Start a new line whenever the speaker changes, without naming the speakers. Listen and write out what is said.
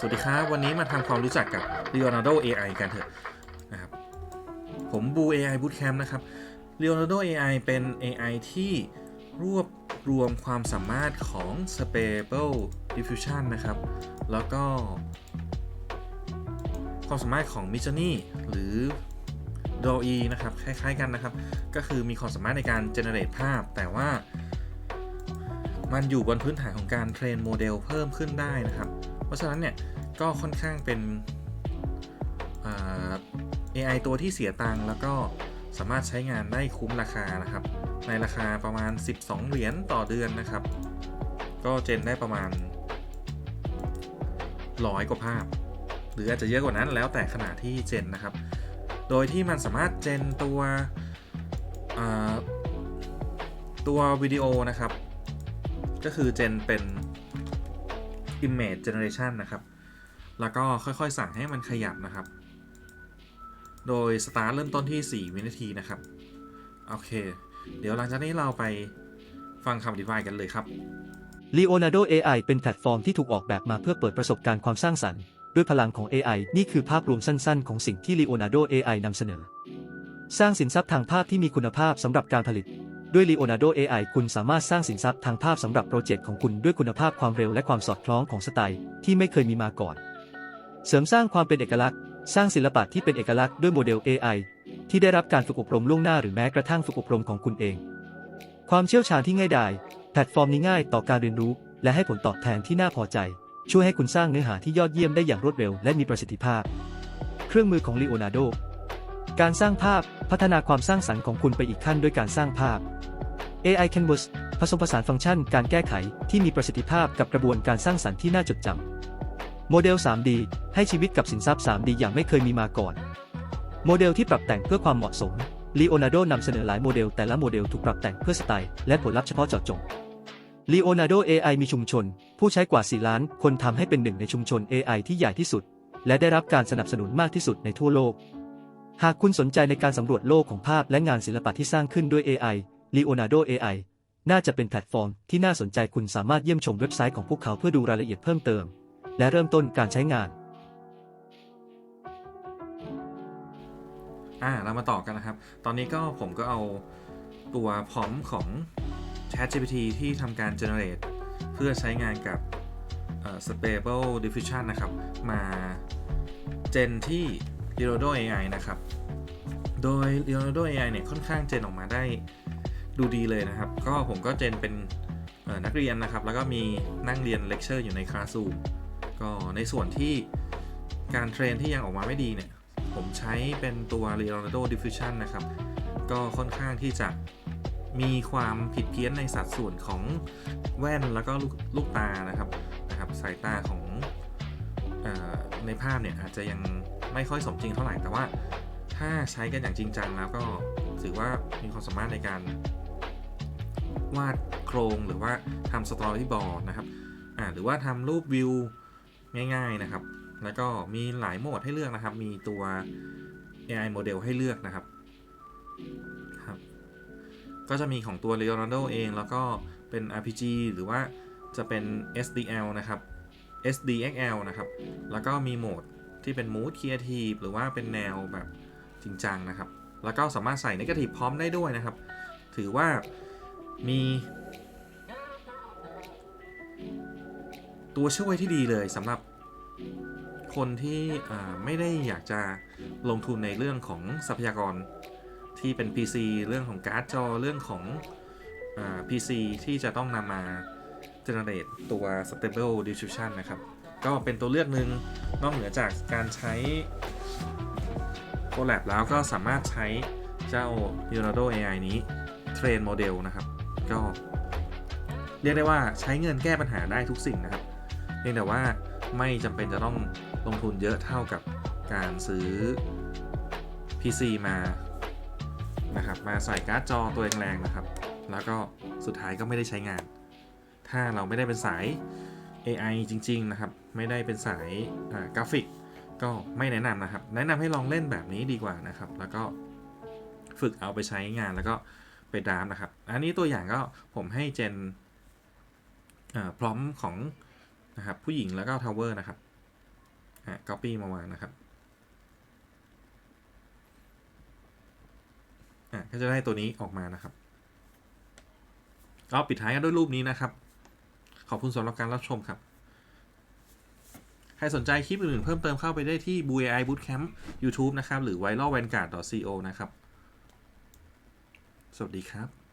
สวัสดีครับ วันนี้มาทำความรู้จักกับ Leonardo AI กันเถอะนะครับผมบู AI Bootcamp นะครับ Leonardo AI เป็น AI ที่รวบรวมความสามารถของ Stable Diffusion นะครับ แล้วก็ ความสามารถของ Midjourney หรือ DALL-E นะครับ คล้ายๆกันนะครับ ก็คือมีความสามารถในการ generate ภาพ แต่ว่า มันอยู่บนพื้นฐานของการเทรนโมเดลเพิ่มขึ้นได้นะครับ เพราะฉะนั้นเนี่ยก็ค่อนข้างเป็นอ่า AI ตัวที่เสียตังค์แล้วก็สามารถใช้งานได้คุ้มราคานะครับ ในราคาประมาณ 12 เหรียญต่อเดือนนะครับ ก็เจนได้ประมาณร้อยกว่าภาพ หรืออาจจะเยอะกว่านั้นแล้วแต่ขนาดที่เจนนะครับ โดยที่มันสามารถเจนตัวตัววิดีโอนะครับ ก็คือเจนเป็น image generation นะครับ แล้วก็ค่อยๆสั่งให้มันขยับนะครับ โดย start เริ่มต้นที่ 4 วินาทีนะครับ โอเค เดี๋ยวหลังจากนี้เราไปฟังคำอธิบายกันเลยครับ
Leonardo AI เป็นแพลตฟอร์มที่ถูกออกแบบมาเพื่อเปิดประสบการณ์ความสร้างสรรค์ด้วยพลังของ AI นี่คือภาพรวมสั้นๆ ของสิ่งที่ Leonardo AI นำเสนอ สร้างสินทรัพย์ทางภาพที่มีคุณภาพสำหรับการผลิต ด้วย Leonardo AI คุณสามารถสร้างสินทรัพย์ทางภาพสำหรับโปรเจกต์ของคุณด้วยคุณภาพความเร็วและความสอดคล้องของสไตล์ที่ไม่เคยมีมาก่อน เสริมสร้างความเป็นเอกลักษณ์ สร้างศิลปะที่เป็นเอกลักษณ์ด้วยโมเดล AI ที่ได้รับการฝึกอบรมล่วงหน้าหรือแม้กระทั่งฝึกอบรมของคุณเอง ความเชี่ยวชาญที่ง่ายดายแพลตฟอร์มนี้ง่ายต่อการเรียนรู้ และให้ผลตอบแทนที่น่าพอใจ ช่วยให้คุณสร้างเนื้อหาที่ยอดเยี่ยมได้อย่างรวดเร็วและมีประสิทธิภาพ เครื่องมือของ Leonardo การสร้างภาพพัฒนาความสร้างสรรค์ของคุณไปอีกขั้นด้วยการสร้างภาพ AI Canvas ผสมผสานฟังก์ชันการแก้ไขที่มีประสิทธิภาพกับกระบวนการสร้างสรรค์ที่น่าจดจำ โมเดล 3D ให้ชีวิตกับสินทรัพย์ 3D อย่างไม่เคยมีมาก่อน โมเดลที่ปรับแต่งเพื่อความเหมาะสม Leonardo นำเสนอหลายโมเดลแต่ละโมเดลถูกปรับแต่งเพื่อสไตล์และผลลัพธ์เฉพาะเจาะจง Leonardo AI มีชุมชน ผู้ใช้กว่า 4 ล้าน คนทำให้เป็นหนึ่งในชุมชน AI ที่ใหญ่ที่สุด และได้รับการสนับสนุนมากที่สุดในทั่วโลก หากคุณสนใจในการสำรวจโลกของภาพและงานศิลปะที่สร้างขึ้นด้วย AI Leonardo AI น่าจะเป็นแพลตฟอร์มที่น่าสนใจคุณสามารถเยี่ยมชมเว็บไซต์ของพวกเขาเพื่อดูรายละเอียดเพิ่มเติม และเริ่มต้นการใช้งาน
อ่าเรามาต่อกันนะครับ ตอนนี้ก็ผมก็เอาตัวพร้อมของ ChatGPT ที่ทำการ generate เพื่อใช้งานกับ Stable Diffusion นะครับ มาเจนที่ Leonardo AI นะครับ โดย Leonardo AI เนี่ยค่อนข้างเจนออกมาได้ดูดีเลยนะครับ ก็ผมก็เจนเป็นนักเรียนนะครับ แล้วก็มีนั่งเรียนเลคเชอร์อยู่ในคลาส o ูมก็ในส่วนที่การเทรนที่ยังออกมาไม่ดีเนี่ย ผมใช้เป็นตัว Leonardo Diffusion นะครับ ก็ค่อนข้างที่จะมีความผิดเพี้ยนในสัดส่วนของแว่นแล้วก็ลูกลกตานะครับนะครับ สายตาของอในภาพเนี่ยอาจจะยัง ไม่ค่อยสมจริงเท่าไหร่แต่ว่า ถ้าใช้กันอย่างจริงจังแล้วก็ถือว่ามีความสามารถในการวาดโครงหรือว่าทำสตอรี่บอร์ดนะครับอ่าหรือว่าทำรูปวิวง่ายๆนะครับ แล้วก็มีหลายโหมดให้เลือกนะครับ มีตัว AI โมเดลให้เลือกนะครับครับ ก็จะมีของตัว Leonardo เอง แล้วก็เป็น RPG หรือว่าจะเป็น SDL นะครับ SDXL นะครับ แล้วก็มีโหมด ที่เป็น Mood Creative หรือว่าเป็นแนวแบบจริงจังนะครับ แล้วก็สามารถใส่ Negative พร้อมได้ด้วยนะครับ ถือว่ามีตัวช่วยที่ดีเลยสำหรับคนที่ไม่ได้อยากจะลงทุนในเรื่องของทรัพยากรที่เป็น PC เรื่องของการ์ดจอเรื่องของอ PC ที่จะต้องนำมา generate ตัว stable diffusion นะครับ ก็เป็นตัวเลือกหนึ่งนอกเหนือจากการใช้ Colab แล้วก็สามารถใช้เจ้า Leonardo AI นี้เทรนโมเดลนะครับ ก็เรียกได้ว่าใช้เงินแก้ปัญหาได้ทุกสิ่งนะครับเพียงแต่ว่าไม่จำเป็นจะต้องลงทุนเยอะเท่ากับการซื้อ PC มานะครับมาใส่การ์ดจอตัวแรงๆนะครับ แล้วก็สุดท้ายก็ไม่ได้ใช้งาน ถ้าเราไม่ได้เป็นสาย AI จริง ๆ นะครับ ไม่ได้เป็นสายกราฟิก ก็ไม่แนะนำนะครับ แนะนำให้ลองเล่นแบบนี้ดีกว่านะครับ แล้วก็ฝึกเอาไปใช้งานแล้วก็ไปดามนะครับ อันนี้ตัวอย่างก็ผมให้เจนพร้อมของนะครับผู้หญิงแล้วก็ทาวเวอร์นะครับฮะ copy มาวางนะครับอะก็จะได้ตัวนี้ออกมานะครับก็ปิดท้ายกันด้วยรูปนี้นะครับ ขอบคุณสำหรับการรับชมครับ ใครสนใจคลิปอื่นๆเพิ่มเติมเข้าไปได้ที่ b u AI Bootcamp YouTube นะครับ หรือ viralvanguard.co นะครับ สวัสดีครับ